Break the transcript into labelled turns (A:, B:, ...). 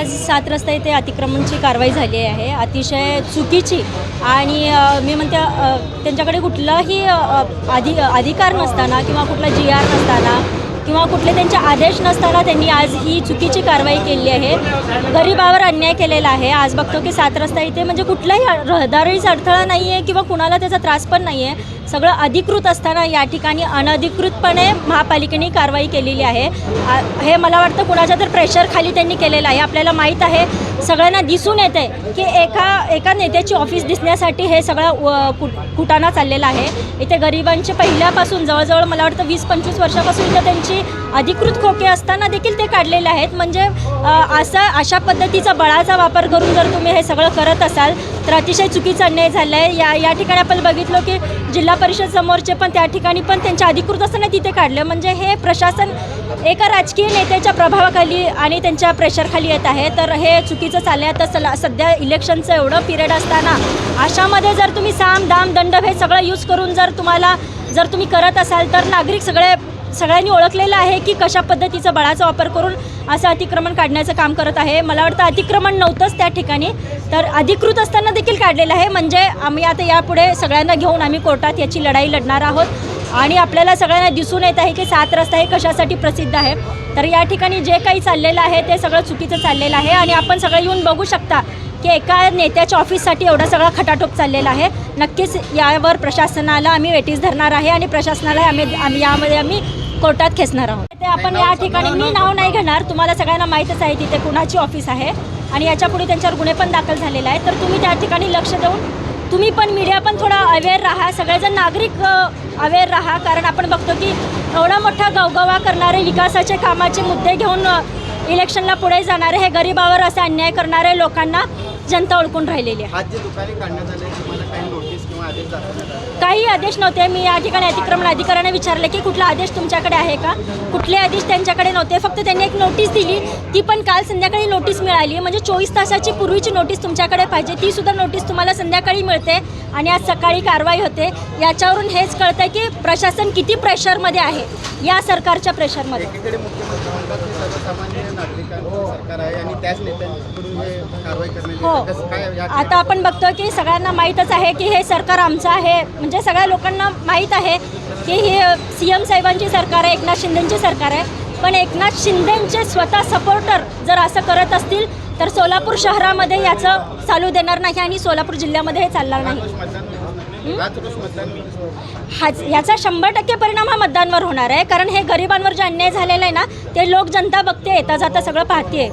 A: आज सात रस्ता इथे अतिक्रमणची कारवाई झाली आहे. अतिशय चुकीची आणि मी म्हणते त्यांच्याकडे कुठलाही अधि अधिकार नसताना किंवा कुठला जी आर नसताना किंवा कुठले त्यांचे आदेश नसताना त्यांनी आज ही चुकीची कारवाई केली आहे. गरिबावर अन्याय केलेला आहे. आज बघतो की सात रस्ता इथे म्हणजे कुठलाही रहदारीचा अडथळा नाही आहे किंवा कुणाला त्याचा त्रास पण नाही आहे सगळं अधिकृत असताना या ठिकाणी अनधिकृतपणे महापालिकेने कारवाई केलेली आहे. हे मला वाटतं कुणाच्या तर प्रेशरखाली त्यांनी केलेलं आहे. आपल्याला माहीत आहे सगळ्यांना दिसून येते की एका एका नेत्याची ऑफिस दिसण्यासाठी हे सगळं व- कुट कुटाणा चाललेला आहे. इथे गरिबांचे पहिल्यापासून जवळजवळ मला वाटतं वीस पंचवीस वर्षापासून इथं त्यांची अधिकृत खोके असताना देखील ते काढलेले आहेत. म्हणजे असं असा अशा पद्धतीचा बळाचा वापर करून जर तुम्ही हे सगळं करत असाल तर अतिशय चुकीचा अन्याय झाला आहे या या ठिकाणी आपण बघितलं की जिल्हा परिषद समोरचे पण त्या ठिकाणी पण त्यांच्या अधिकृत असताना तिथे काढलं. म्हणजे हे प्रशासन एका राजकीय नेत्याच्या प्रभावाखाली आणि त्यांच्या प्रेशरखाली येत आहे. तर हे चुकीचं चाललं आहे आता सला सध्या इलेक्शनचं एवढं पिरियड असताना अशामध्ये जर तुम्ही साम दाम दंड हे सगळं यूज करून जर तुम्हाला जर तुम्ही करत असाल तर नागरिक सगळे सगळ्यांनी ओळखलेलं आहे की कशा पद्धतीचा बळाचा वापर करून असं अतिक्रमण काढण्याचं काम करत आहे. मला वाटतं अतिक्रमण नव्हतंच त्या ठिकाणी. तर अधिकृत असताना देखील काढलेलं आहे. म्हणजे आम्ही आता यापुढे सगळ्यांना घेऊन आम्ही कोर्टात याची लढाई लढणार आहोत. आणि आपल्याला सगळ्यांना दिसून येत आहे की सात रस्ता हे कशासाठी प्रसिद्ध आहे. तर या ठिकाणी जे काही चाललेलं आहे ते सगळं चुकीचं चाललेलं आहे आणि आपण सगळं येऊन बघू शकता की एका नेत्याच्या ऑफिससाठी एवढा सगळा खटाटोप चाललेला आहे. नक्कीच यावर प्रशासनाला आम्ही वेटीस धरणार आहे आणि प्रशासनाला आम्ही आम्ही यामध्ये आम्ही कोर्टात खेचणार आहोत. ते आपण या ठिकाणी मी नाव नाही घेणार तुम्हाला सगळ्यांना माहीतच आहे तिथे कुणाची ऑफिस आहे आणि याच्यापुढे त्यांच्यावर गुन्हे पण दाखल झालेले आहे तर तुम्ही त्या ठिकाणी लक्ष देऊन तुम्ही पण मीडिया पण थोडा अवेअर राहा सगळेजण नागरिक अवेअर राहा. कारण आपण बघतो की एवढा मोठा गवगवा करणारे विकासाचे कामाचे मुद्दे घेऊन इलेक्शनला पुढे जाणारे हे गरिबावर असे अन्याय करणारे लोकांना जनता ओळखून राहिलेली आहे.
B: आज जे दुकाने काढण्यात आले तुम्हाला काही नोटीस किंवा आदेश दाखवण्यात आले?
A: काही आदेश नव्हते. मी या ठिकाणी अतिक्रमण अधिकाऱ्याने विचारले की कुठला आदेश तुमच्याकडे आहे का? कुठले आदेश त्यांच्याकडे नव्हते. फक्त त्यांनी एक नोटीस दिली. ती पण काल संध्याकाळी नोटीस मिळाली. म्हणजे चोवीस तासाची पूर्वीची नोटीस तुमच्याकडे पाहिजे. ती सुद्धा नोटीस तुम्हाला संध्याकाळी मिळते आणि आज सकाळी कारवाई होते. याच्यावरून हेच कळतंय की प्रशासन किती प्रेशरमध्ये आहे. या सरकारच्या प्रेशरमध्ये
B: एकीकडे मुख्यमंत्री म्हणतात की सर्वसामान्य नागरिकांचं सरकार आहे आणि त्याच नेत्यांकडून हे कारवाई करण्यात
A: हो.
B: येते. कसं काय या
A: आता आपण बघतो की सगळ्यांना माहीतच आहे की हे सरकार आमचं आहे. म्हणजे सगळ्या लोकांना माहीत आहे की हे सी एम साहेबांची सरकार आहे एकनाथ शिंदेंची सरकार आहे. पण एकनाथ शिंदेंचे स्वतः सपोर्टर जर असं करत असतील तर सोलापूर शहरामध्ये याचं चालू देणार नाही आणि सोलापूर जिल्ह्यामध्ये हे चालणार नाही.
B: मतदान मतदान
A: हा याचा शंभर टक्के परिणाम हा मतदानवर होणार आहे. कारण हे गरिबांवर जे अन्याय झालेला आहे ना ते लोक जनता बघते येता जाता सगळं पाहते